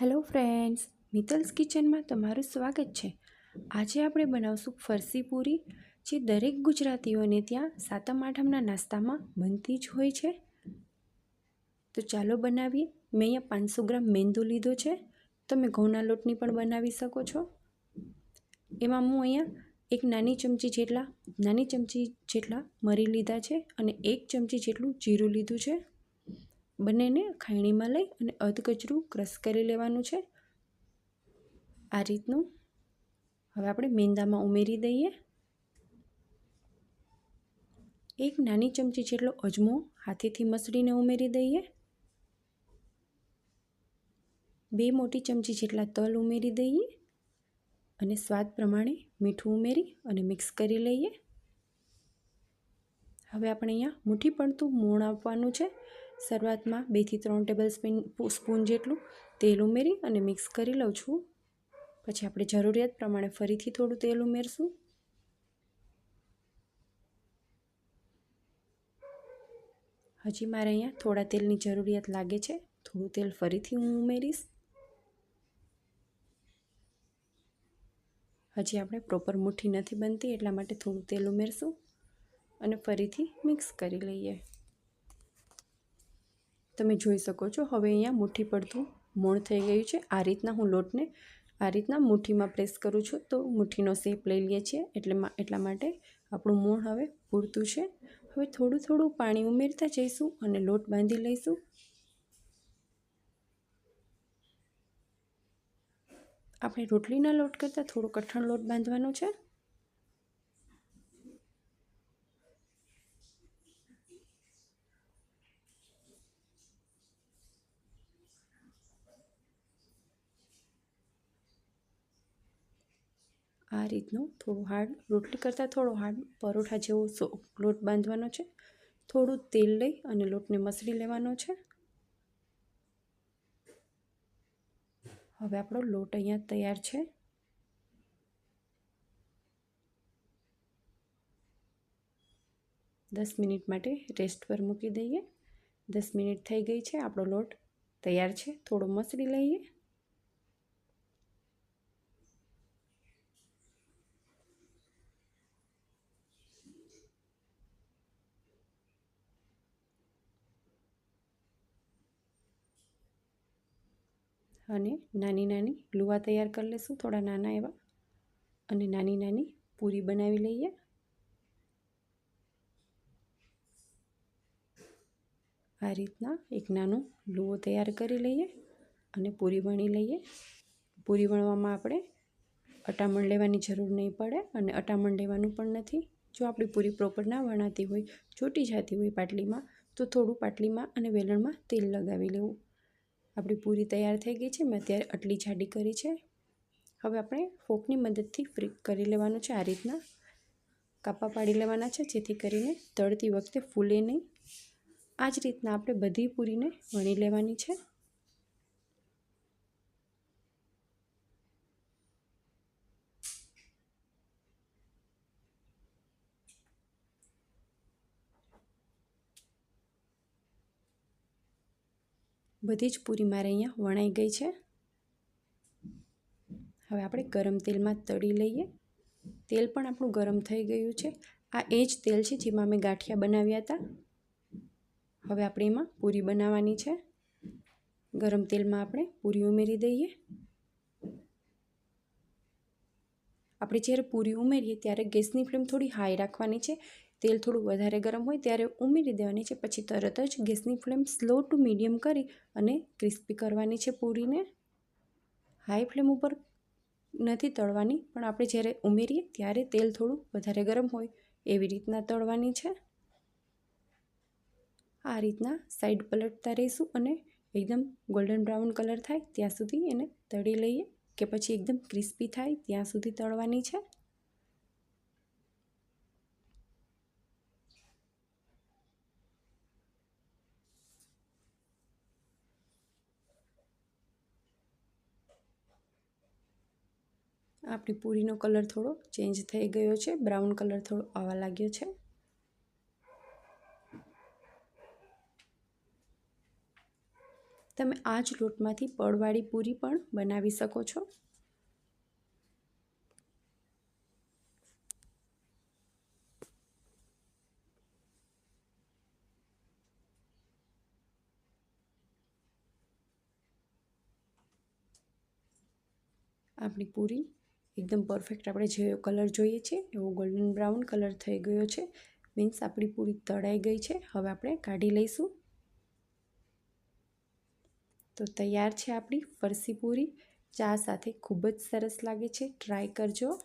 Hello friends, મિતલ્સ કિચનમાં તમારું સ્વાગત છે. આજે આપણે બનાવશું ફરસી પૂરી, જે દરેક ગુજરાતીઓને ત્યાં સાતમ આઠમના નાસ્તામાં બનતી જ હોય છે. તો ચાલો બનાવીએ. મેં અહીંયા પાંચસો ગ્રામ મેંદો લીધો છે. તમે ઘઉંના લોટની પણ બનાવી શકો છો. એમાં હું અહીંયા એક નાની ચમચી જેટલા, નાની ચમચી જેટલા મરી લીધા છે અને એક ચમચી જેટલું જીરું લીધું છે. બંનેને ખાયણીમાં લઈ અને અધકચરું ક્રશ કરી લેવાનું છે. આ રીતનું હવે આપણે મેંદામાં ઉમેરી દઈએ. એક નાની ચમચી જેટલો અજમો હાથેથી મસળીને ઉમેરી દઈએ. બે મોટી ચમચી જેટલા તલ ઉમેરી દઈએ અને સ્વાદ પ્રમાણે મીઠું ઉમેરી અને મિક્સ કરી લઈએ. હવે આપણે અહીંયા મુઠ્ઠી પડતું મોણ આપવાનું છે. શરૂઆતમાં બેથી ત્રણ ટેબલ સ્પૂન સ્પૂન જેટલું તેલ ઉમેરી અને મિક્સ કરી લઉં છું. પછી આપણે જરૂરિયાત પ્રમાણે ફરીથી થોડું તેલ ઉમેરશું. હજી મારે અહીંયા થોડા તેલની જરૂરિયાત લાગે છે. થોડું તેલ ફરીથી હું ઉમેરીશ. હજી આપણે પ્રોપર મુઠ્ઠી નથી બનતી, એટલા માટે થોડું તેલ ઉમેરશું અને ફરીથી મિક્સ કરી લઈએ. તમે જોઈ શકો છો, હવે અહીંયા મુઠ્ઠી પડતું મોણ થઈ ગયું છે. આ રીતના હું લોટને આ રીતના મુઠ્ઠીમાં પ્રેસ કરું છું. તો મુઠ્ઠીનો શેપ લઈ લઈએ છીએ, એટલે એટલા માટે આપણું મોણ હવે પૂરતું છે. હવે થોડું થોડું પાણી ઉમેરતા જઈશું અને લોટ બાંધી લઈશું. આપણે રોટલીના લોટ કરતાં થોડો કઠણ લોટ બાંધવાનો છે. આ રીતનો થોડું હાર્ડ રોટલી કરતાં થોડો હાર્ડ પરોઠા જેવો લોટ બાંધવાનો છે. થોડું તેલ લઈ અને લોટને મસળી લેવાનો છે. હવે આપણો લોટ અહીંયા તૈયાર છે. દસ મિનિટ માટે રેસ્ટ પર મૂકી દઈએ. દસ મિનિટ થઈ ગઈ છે, આપણો લોટ તૈયાર છે. થોડો મસળી લઈએ. અને નાની નાની લુવા તૈયાર કરી લઈશું થોડા નાના એવા. અને નાની નાની પૂરી બનાવી લઈએ. આ રીતના એક નાનો લુવો તૈયાર કરી લઈએ અને પૂરી વણી લઈએ. પૂરી વણવામાં આપણે અટામણ લેવાની જરૂર નહીં પડે અને અટામણ લેવાનું પણ નથી. જો આપણી પૂરી પ્રોપર ના વણાતી હોય, ચોટી જતી હોય પાટલીમાં, તો થોડું પાટલીમાં અને વેલણમાં તેલ લગાવી લેવું. આપણી પૂરી તૈયાર થઈ ગઈ છે. મેં અત્યારે આટલી જાડી કરી છે. હવે આપણે ફોકની મદદથી ફ્રી કરી લેવાનું છે. આ રીતના કાપા પાડી લેવાના છે. જેથી કરીને તળતી વખતે ફૂલે નહીં. આ જ રીતના આપણે બધી પૂરીને વણી લેવાની છે. બધી જ પૂરી મારે અહીંયા વણાઈ ગઈ છે. હવે આપણે ગરમ તેલમાં તળી લઈએ. તેલ પણ આપણું ગરમ થઈ ગયું છે. આ એ જ તેલ છે જેમાં મેં ગાંઠિયા બનાવ્યા હતા. હવે આપણે એમાં પૂરી બનાવવાની છે. ગરમ તેલમાં આપણે પૂરી ઉમેરી દઈએ. આપણે જ્યારે પૂરી ઉમેરીએ ત્યારે ગેસની ફ્લેમ થોડી હાઈ રાખવાની છે. તેલ થોડું વધારે ગરમ હોય ત્યારે ઉમેરી દેવાની છે. પછી તરત જ ગેસની ફ્લેમ સ્લો ટુ મીડિયમ કરી અને ક્રિસ્પી કરવાની છે પૂરીને. હાઈ ફ્લેમ ઉપર નથી તળવાની, પણ આપણે જ્યારે ઉમેરીએ ત્યારે તેલ થોડું વધારે ગરમ હોય એવી રીતના તળવાની છે. આ રીતના સાઈડ પલટતા રહીશું અને એકદમ ગોલ્ડન બ્રાઉન કલર થાય ત્યાં સુધી એને તળી લઈએ કે પછી એકદમ ક્રિસ્પી થાય ત્યાં સુધી તળવાની છે. આપણી પૂરીનો કલર થોડો ચેન્જ થઈ ગયો છે. બ્રાઉન કલર થોડો આવવા લાગ્યો છે. તમે આ જ લોટમાંથી પડવાળી પૂરી પણ બનાવી શકો છો. આપણી પૂરી એકદમ પરફેક્ટ આપણે જે કલર જોઈએ છે, એવો ગોલ્ડન બ્રાઉન કલર થઈ ગયો છે. મીન્સ આપણી પૂરી તળાઈ ગઈ છે. હવે આપણે કાઢી લઈશું. તો તૈયાર છે આપણી ફરસી પૂરી. ચા સાથે ખૂબ જ સરસ લાગે છે. ટ્રાય કરજો.